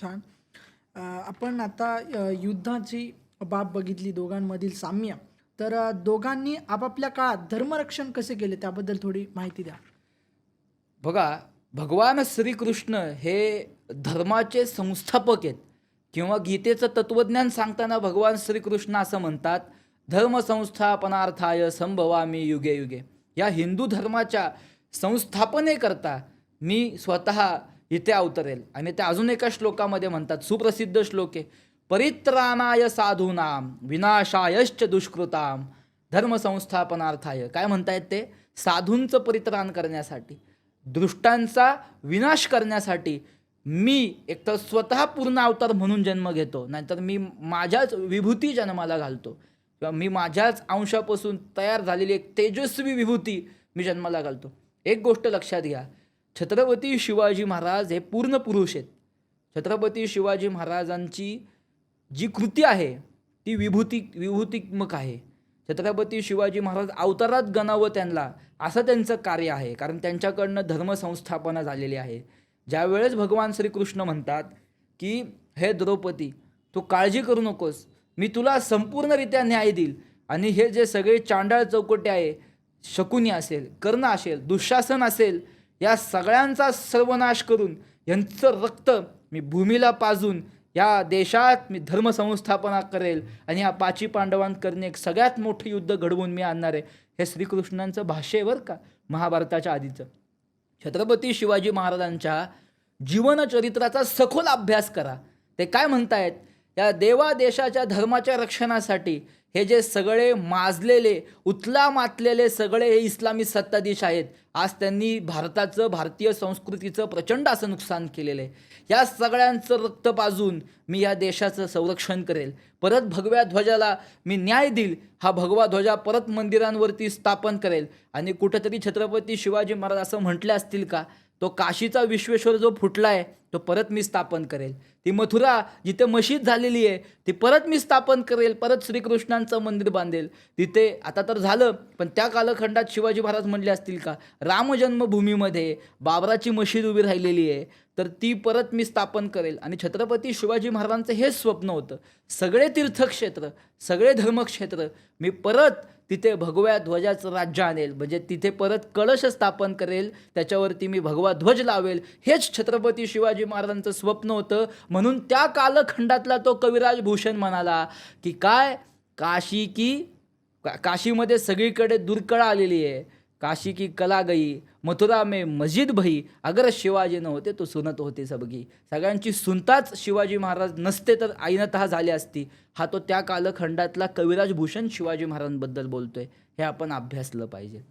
छान. आपण आता युद्धाची बाब बघितली दोघांमधील साम्य. तर दोघांनी आपापल्या काळात धर्मरक्षण कसे केले त्याबद्दल थोडी माहिती द्या. बघा भगवान श्रीकृष्ण हे धर्माचे संस्थापक आहेत. किंवा गीतेचं तत्वज्ञान सांगताना भगवान श्रीकृष्ण असं म्हणतात धर्म संस्थापनार्थाय संभवामी युगे युगे. या हिंदू धर्माच्या संस्थापनेकरता मी स्वतः इथे अवतरेल. आणि ते अजून एका श्लोकामध्ये म्हणतात सुप्रसिद्ध श्लोक आहे परित्राणाय साधूनाम विनाशायश्च दुष्कृताम धर्मसंस्थापनार्थाय. काय म्हणतायत ते? साधूंचं परित्राण करण्यासाठी दृष्टांचा विनाश करण्यासाठी मी एकतर स्वतः पूर्ण अवतार म्हणून जन्म घेतो नाहीतर मी माझ्याच विभूती जन्माला घालतो. किंवा मी माझ्याच अंशापासून तयार झालेली एक तेजस्वी विभूती मी जन्माला घालतो. एक गोष्ट लक्षात घ्या छत्रपती शिवाजी महाराज हे पूर्ण पुरुष आहेत. छत्रपती शिवाजी महाराजांची जी कृती आहे ती विभूती विभूतित्मक आहे. छत्रपती शिवाजी महाराज अवतारात गणावं त्यांना असं त्यांचं कार्य आहे. कारण त्यांच्याकडनं धर्मसंस्थापना झालेली आहे. ज्यावेळेस भगवान श्रीकृष्ण म्हणतात की हे द्रौपदी तू काळजी करू नकोस. मी तुला संपूर्णरित्या न्याय देईल. आणि हे जे सगळे चांडाळ चौकटे आहे शकुनी असेल कर्ण असेल दुःशासन असेल या सगळ्यांचा सर्वनाश करून यांचं रक्त मी भूमीला पाजून या देशात मी धर्मसंस्थापना करेल आणि या पाची पांडवांकरणे एक सगळ्यात मोठं युद्ध घडवून मी आणणार आहे हे श्रीकृष्णांचं भाषेवर का महाभारताच्या आधीचं. छत्रपती शिवाजी महाराजांच्या जीवनचरित्राचा सखोल अभ्यास करा. ते काय म्हणतायत? या देवा देशाच्या धर्माच्या रक्षणासाठी हे जे सगळे माजलेले उतला मातलेले सगळे हे इस्लामी सत्ताधीश आहेत. आज त्यांनी भारताचं भारतीय संस्कृतीचं प्रचंड असं नुकसान केलेलं आहे. या सगळ्यांचं रक्त पाजून मी या देशाचं संरक्षण करेल. परत भगव्या ध्वजाला मी न्याय देईल. हा भगवा ध्वजा परत मंदिरांवरती स्थापन करेल. आणि कुठंतरी छत्रपती शिवाजी महाराज असं म्हटले असतील का? तो काशीचा विश्वेश्वर जो फुटला आहे तो परत मी स्थापन करेल. ती मथुरा जिथे मशीद झालेली आहे ती परत मी स्थापन करेल परत श्रीकृष्णांचं मंदिर बांधेल. तिथे आता तर झालं पण त्या कालखंडात शिवाजी महाराज म्हणले असतील का रामजन्मभूमीमध्ये बाबराची मशीद उभी राहिलेली आहे तर ती परत मी स्थापन करेल. आणि छत्रपती शिवाजी महाराजांचं हेच स्वप्न होतं. सगळे तीर्थक्षेत्र सगळे धर्मक्षेत्र मी परत तिथे भगव्या ध्वजाचं राज्य आणेल. म्हणजे तिथे परत कळश स्थापन करेल. त्याच्यावरती मी भगवा ध्वज लावेल. हेच छत्रपती शिवाजी महाराजांचं स्वप्न होतं. म्हणून त्या कालखंडातला तो कविराज भूषण म्हणाला की काय? काशी की? का काशीमध्ये सगळीकडे दुर्कळा आलेली आहे. काशी की कला गई मथुरा मे मस्जिद भई अगर शिवाजी होते तो सुनत होते सबगी सगळ्यांची सुनताच शिवाजी महाराज नसते तर आईनतः झाली असती. हा तो त्या कालखंडातला कविराज भूषण शिवाजी महाराजांबद्दल बोलतोय. हे आपण अभ्यासलं पाहिजे.